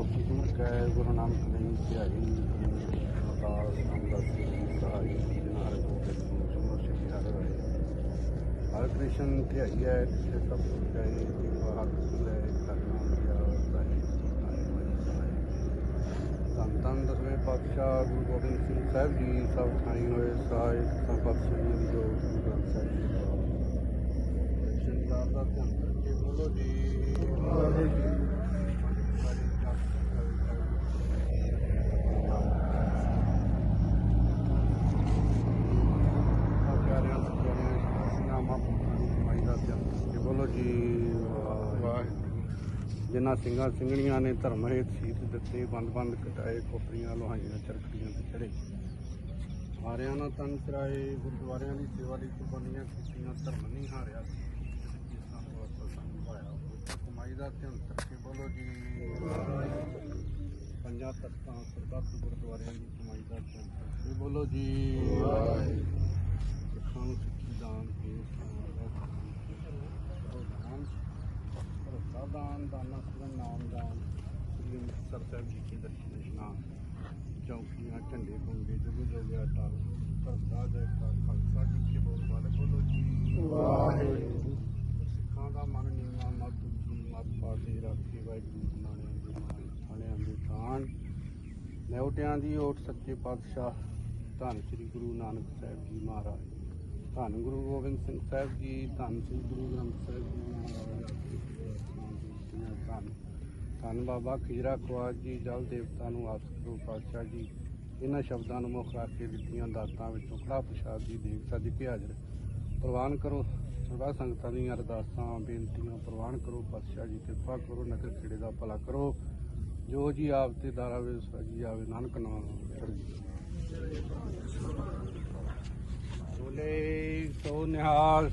Topic में क्या गुरु नानक नहीं किया हर कृष्ण क्या है सब क्या है हर कृष्ण दसवें पातशाह गुरु गोबिंद सिंह साहब जी सब छाई हुए साहिब सब पक्ष जो ग्रंथ साहब ਬੋਲੋ ਜੀ ਵਾਹਿਗੁਰੂ ਜਿਨ੍ਹਾਂ ਸਿੰਘਾਂ ਸਿੰਘਣੀਆਂ ਨੇ ਧਰਮ ਹੇਤ ਸੀਤ ਦਿੱਤੇ ਬੰਦ ਬੰਦ ਕਟਾਏ ਕੋਪਰੀਆਂ ਲੋਹਾਈਆਂ, ਚਰਖੜੀਆਂ ਤੇ ਚੜੇ। ਹਾਰਿਆਂ ਨਾਲ ਤਨ ਚਰਾਏ, ਗੁਰਦੁਆਰਿਆਂ ਦੀ ਸੇਵਾ ਲਈ ਕੁਰਬਾਨੀਆਂ ਕੀਤੀਆਂ, ਧਰਮ ਨਹੀਂ ਹਾਰਿਆ। ਕਮਾਈ ਦਾ ਧਿਆਨ ਕਰਕੇ ਬੋਲੋ ਜੀ, ਪੰਜਾਂ ਤਖਤਾਂ, ਸਰਬੱਤ ਗੁਰਦੁਆਰਿਆਂ ਦੀ ਕਮਾਈ ਦਾ ਧਿਆਨ ਕਰਕੇ ਬੋਲੋ ਜੀ, ਸਿੱਖਾਂ ਨੂੰ ਸਿੱਖੀ ਦਾਨ ਦੇ ਭਰਤਾ ਦਾਨ ਸਗਨ ਨਾਮ ਦਾਨ। ਸ੍ਰੀ ਅੰਮ੍ਰਿਤਸਰ ਸਾਹਿਬ ਜੀ ਕੀ ਦਰਸ਼ਨ ਚੌਕੀਆਂ ਝੰਡੇ ਗੁੰਗੇ ਜੁਗ ਜੋਗਿਆ ਟਾਲ ਭਰਤਾ ਦੇ ਖਾਲਸਾ ਜੀ ਕੀ ਬੋਲ ਬਾਲੇ ਬੋਲੋ ਜੀ। ਵਾਹਿਗੁਰੂ। ਸਿੱਖਾਂ ਦਾ ਮਨ ਨੀਵਾ ਮਤ ਉੱਚੀ ਮਤ ਪਾਸੇ ਰਾਖੀ ਵਾਹਿਗੁਰੂ ਨਾਨਿਆਂ ਦੇ ਮਾਣ ਥਾਣਿਆਂ ਦੇ ਥਾਣ ਨਿਉਟਿਆਂ ਦੀ ਓਟ ਸੱਚੇ ਪਾਤਸ਼ਾਹ। ਧੰਨ ਸ੍ਰੀ ਗੁਰੂ ਨਾਨਕ ਸਾਹਿਬ ਜੀ ਮਹਾਰਾਜ। ਧੰਨ ਗੁਰੂ ਗੋਬਿੰਦ ਸਿੰਘ ਸਾਹਿਬ ਜੀ, ਧੰਨ ਸ੍ਰੀ ਗੁਰੂ ਗ੍ਰੰਥ ਸਾਹਿਬ ਜੀ ਧੰਨ ਧੰਨ ਬਾਬਾ ਖਿਜਰਾ ਖਵਾਜ ਜੀ, ਜਲ ਦੇਵਤਾ ਨੂੰ ਆਸ ਕਰੋ ਪਾਤਸ਼ਾਹ ਜੀ, ਇਹਨਾਂ ਸ਼ਬਦਾਂ ਨੂੰ ਮੁੱਖ ਰੱਖ ਕੇ ਦਿੱਤੀਆਂ ਦਾਤਾਂ ਵਿੱਚੋਂ ਕੜਾ ਪ੍ਰਸ਼ਾਦ ਦੀ ਦੇਗ ਸਦਕੇ ਹਾਜ਼ਰ। ਪ੍ਰਵਾਨ ਕਰੋ ਸਰਬਾ ਸੰਗਤਾਂ ਦੀਆਂ ਅਰਦਾਸਾਂ, ਬੇਨਤੀਆਂ ਪ੍ਰਵਾਨ ਕਰੋ, ਪਾਤਸ਼ਾਹ ਜੀ, ਕਿਰਪਾ ਕਰੋ, ਨਗਰ ਖੇੜੇ ਦਾ ਭਲਾ ਕਰੋ। ਜੋ ਜੀ ਆਪ ਤੇ ਦਾਰਾ ਵੇ ਸਜੀ ਆਵੇ, ਨਾਨਕ ਨਾਮ ਚੜ੍ਹਦੀ બોલે સૌ નિહાળ